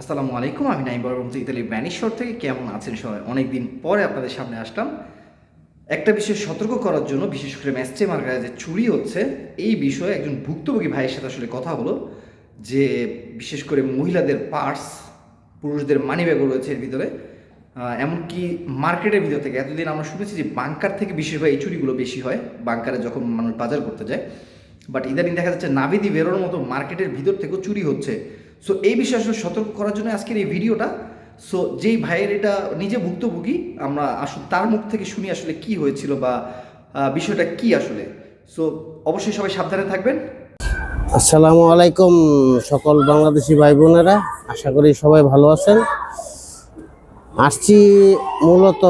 আসসালামু আলাইকুম, আমি নাইম বরবন্ত ইতালি ব্যানিশ্বর থেকে। কেমন আছেন সবাই? অনেকদিন পরে আপনাদের সামনে আসলাম। একটা বিষয় সতর্ক করার জন্য, বিশেষ করে ম্যাস্টে মার্কারে যে চুরি হচ্ছে, এই বিষয়ে একজন ভুক্তভোগী ভাইয়ের সাথে আসলে কথা হলো, যে বিশেষ করে মহিলাদের পার্স, পুরুষদের মানি ব্যাগও রয়েছে এর ভিতরে। এমনকি মার্কেটের ভিতর থেকে এতদিন আমরা শুনেছি যে বাংকার থেকে বিশেষভাবে এই চুরিগুলো বেশি হয়, বাংকারে যখন মানুষ বাজার করতে যায়। বাট ইদানিং দেখা যাচ্ছে নাবিদি বেরোর মতো মার্কেটের ভিতর থেকেও চুরি হচ্ছে। সো এই বিষয়ে আসলে সতর্ক করার জন্য আজকের এই ভিডিওটা। সো যেই ভাইয়ের এটা নিজে ভুক্তভোগী, আমরা আসলে তার মুখ থেকে শুনি আসলে কি হয়েছিল বা বিষয়টা কি আসলে। সো অবশ্যই সবাই সাবধানে থাকবেন। আসসালামু আলাইকুম সকল বাংলাদেশি ভাই বোনেরা। আশা করি সবাই ভালো আছেন। আসছি মূলত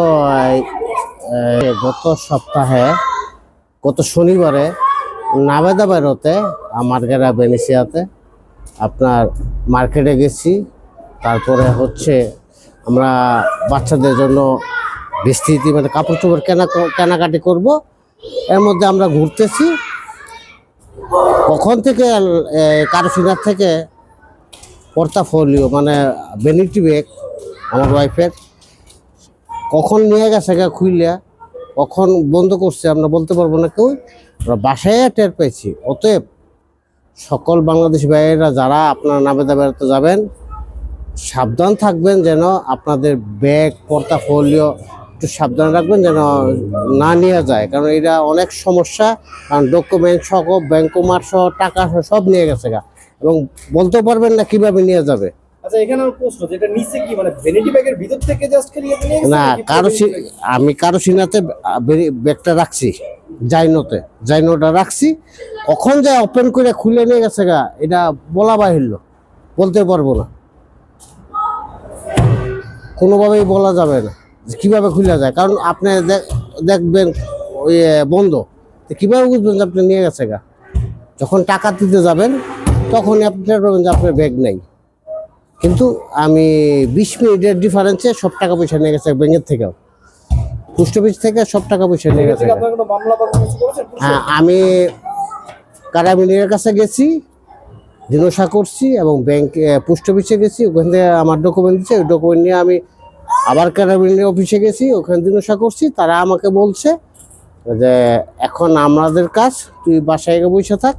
গত সপ্তাহে, গত শনিবারে নাবেদা বেরোতে মার্কেটা বেনিসিয়াতে। আপনার মার্কেটে গেছি। তারপরে হচ্ছে আমরা বাচ্চাদের জন্য বিস্তৃতি মানে কাপড় চোপড় কেনা কেনাকাটি করব। এর মধ্যে আমরা ঘুরতেছি। কখন থেকে কারোসিনার থেকে পোর্টাফোলিও মানে বেনিটি ব্যাগ আমার ওয়াইফের কখন নিয়ে গেছে গা খুইলিয়া কখন বন্ধ করছে আমরা বলতে পারব না কেউ। আমরা বাসায় টের পেয়েছি। অতএব সকল বাংলাদেশ ভাইয়েরা যারা আপনার নাবেদা বেড়াতে যাবেন সাবধান থাকবেন যেন আপনাদের ব্যাগ পোর্টাফোলিও একটু সাবধান রাখবেন যেন না নিয়ে যায়। কারণ এটা অনেক সমস্যা কারণ ডকুমেন্ট সহ ব্যাংকমার সহ টাকা সহ সব নিয়ে গেছে গা। এবং বলতে পারবেন না কীভাবে নিয়ে যাবে। আচ্ছা মানে নিয়ে গেছে না কারও আমি কারও সিনাতে ব্যাগটা রাখছি। জাইনোতে। জাইনোটা রাখছি। কখন যায় ওপেন করে খুলে নিয়ে গেছে গা, এটা বলা বাহিল্য। বলতে পারব না। কোনোভাবেই বলা যাবে না যে কীভাবে খুলে যায়। কারণ আপনি দেখ- দেখবেন ওই বন্ধ। কীভাবে বুঝবেন যে আপনি নিয়ে গেছে গা? যখন টাকা দিতে যাবেন, তখনই আপনি যে আপনার ব্যাগ নেই। কিন্তু আমি বিশ মিনিটের ডিফারেন্সে সব টাকা পয়সা নিয়ে গেছে ব্যাংকের থেকেও। পোস্ট অফিস থেকে সব টাকা পয়সা নিয়ে গেছে। হ্যাঁ আমি কারামিনের কাছে গেছি দিনসা করছি এবং ব্যাংক পোস্ট অফিসে গেছি ওখান থেকে আমার ডকুমেন্ট দিচ্ছে ওই ডকুমেন্ট নিয়ে আমি আবার কারামিনের অফিসে গেছি ওখানে দিনসা করছি তারা আমাকে বলছে যে এখন আমাদের কাজ তুই বাসায় গিয়ে বসে থাক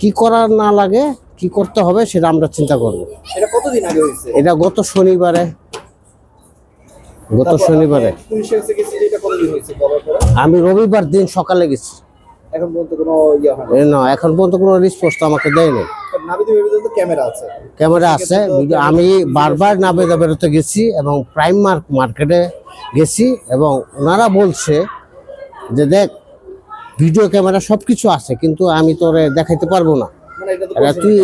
কি করার না লাগে কি করতে হবে সেটা আমরা চিন্তা করব। এটা কতদিন আগে হয়েছে? এটা গত শনিবারে গত তারপর শনিবারে আপনি পুলিশের কাছে গেছি যে এটা কতদিন হয়েছে বলার শনিবারে। আমি রবিবার দিন সকালে গেছি। এখন পর্যন্ত কোনো ইয়ে না এখন পর্যন্ত কোনো রেসপন্স আমাকে দেয়নি। তো ক্যামেরা আছে। আমি বারবার নাবেদা বেরোতে গেছি এবং প্রাইম মার্ক মার্কেটে গেছি এবং ওনারা বলছে যে দেখ ভিডিও ক্যামেরা সব কিছু আছে কিন্তু আমি তোরে দেখাইতে পারব না। মানে তো তুই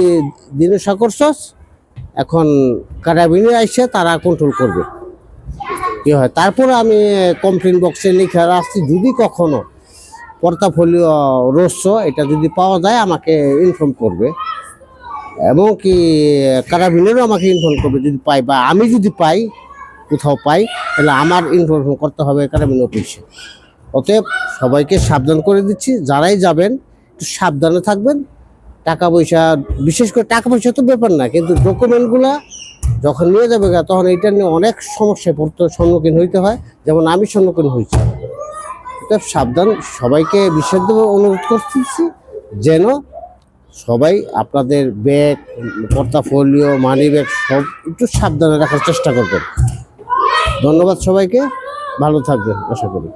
দিনসা করছস এখন কারাবিনে আইসে তারা কন্ট্রোল করবে। কি হয়। তারপরে আমি কমপ্লেন বক্সে লিখে রাখছি, যদি কখনো পোর্টাফোলিও রহস্য এটা যদি পাওয়া যায়, আমাকে ইনফর্ম করবে। এবং কি, কারাবিনেরও আমাকে ইনফর্ম করবে যদি পাই, বা আমি যদি পাই, কোথাও পাই, তাহলে আমার ইনফরমেশন করতে হবে কারাবিন অফিসে অতএব সবাইকে সাবধান করে দিচ্ছি, যারাই যাবেন, একটু সাবধানে থাকবেন। টাকা পয়সা, বিশেষ করে টাকা পয়সা তো ব্যাপার না, কিন্তু ডকুমেন্টগুলা যখন নিয়ে যাবে তখন এটা নিয়ে অনেক সমস্যায় পড়তে সম্মুখীন হইতে হয়। যেমন আমি সম্মুখীন হয়েছি। সাবধান, সবাইকে বিশেষভাবে অনুরোধ করতেছি যেন সবাই আপনাদের ব্যাগ পোর্টাফোলিও মানি ব্যাগ সব একটু সাবধানে রাখার চেষ্টা করবেন। ধন্যবাদ সবাইকে, ভালো থাকবেন, আশা করি।